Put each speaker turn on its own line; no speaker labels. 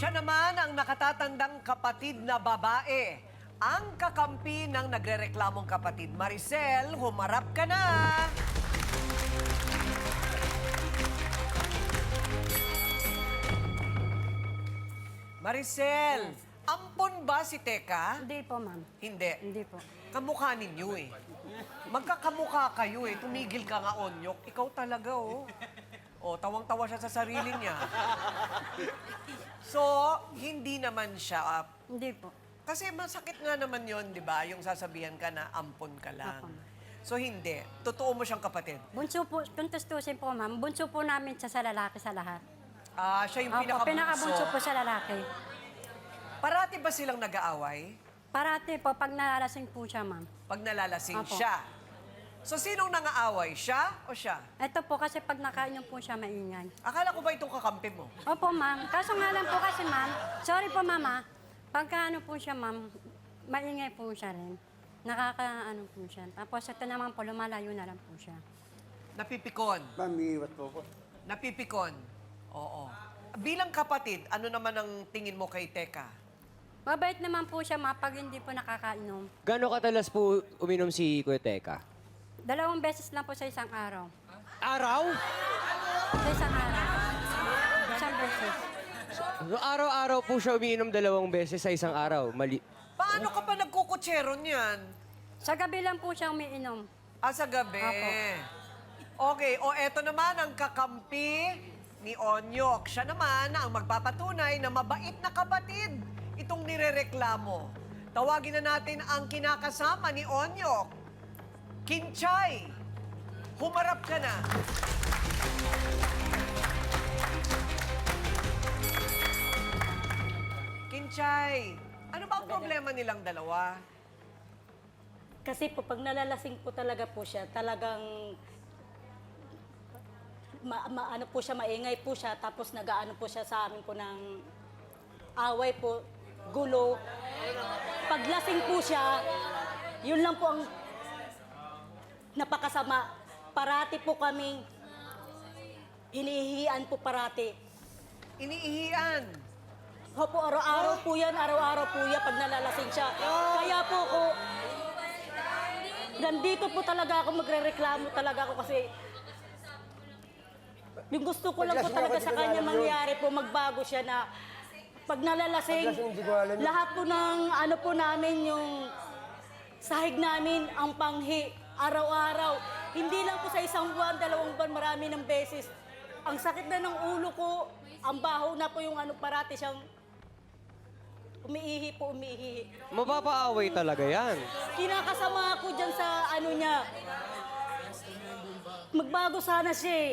Siya naman ang nakatatandang kapatid na babae. Ang kakampi ng nagrereklamong kapatid. Maricel, humarap ka na! Maricel, ampon ba si Teka?
Hindi po, ma'am.
Hindi.
Hindi po.
Kamukha ninyo eh. Magkakamukha kayo eh. Tumigil ka nga, Onyok. Ikaw talaga, oh. Oh, tawang-tawa siya sa sarili niya. So, hindi naman siya...
Hindi po.
kasi masakit nga naman yon di ba? Yung sasabihan ka na ampon ka lang. So, hindi. Totoo mo siyang kapatid.
Bunso po, kung tustusin po, ma'am, bunso po namin siya sa lalaki sa lahat.
Ah, siya yung
Opo,
pinakabunso.
pinakabunso po sa lalaki.
Parati ba silang nag-aaway?
Parati po, pag nalalasing po siya, ma'am.
Pag nalalasing
Opo.
siya. So, sinong nangaaway? Siya o siya?
Ito po, kasi pag nakainom po siya, maingay.
Akala ko ba itong kakampi mo?
Opo, ma'am. Kaso nga lang po kasi, ma'am, sorry po, mama, pagka ano po siya, ma'am, maingay po siya rin. Nakakaano po siya. Tapos ito naman po, lumalayo na lang po siya.
Napipikon.
Ma'am, iiwat po ako.
Napipikon. Oo. Bilang kapatid, ano naman ang tingin mo kay Teka?
Mabait naman po siya, ma, pag hindi po nakakainom.
Gano'ng katalas po uminom si Kuya Teka?
Dalawang beses lang po sa isang araw.
Araw?
Sa isang araw. Isang beses.
So, araw-araw po siya umiinom dalawang beses sa isang araw. Mali.
Paano ka pa nagkukutsero niyan?
Sa gabi lang po siya umiinom.
Ah, sa gabi.
Apo.
Okay, o eto naman ang kakampi ni Onyok. Siya naman ang magpapatunay na mabait na kapatid itong nirereklamo. Tawagin na natin ang kinakasama ni Onyok. Kinchay, humarap ka na. Kinchay, ano ba ang problema nilang dalawa?
Kasi po, pag nalalasing po talaga po siya, talagang ma, ma- ano po siya, maingay po siya, tapos nagaano po siya sa amin po ng away po, gulo. Pag lasing po siya, yun lang po ang napakasama. Parati po kaming hinihihian po parati.
Iniihian.
Opo, araw-araw po yan, araw-araw po yan pag nalalasing siya. Kaya po ko, nandito po talaga ako, magre-reklamo talaga ako kasi yung gusto ko lang po
Paglasing
talaga
ako,
sa
ko
kanya
alam yun.
mangyari po, magbago siya na pag nalalasing,
Paglasing, di ko alam yun.
lahat po ng ano po namin, yung sahig namin, ang panghi, araw-araw. Hindi lang po sa isang buwan, dalawang buwan, marami ng beses. Ang sakit na ng ulo ko, ang baho na po yung ano, parati siyang umiihi po, umiihi.
Mapapaaway talaga yan.
Kinakasama ako dyan sa ano niya. Magbago sana siya eh.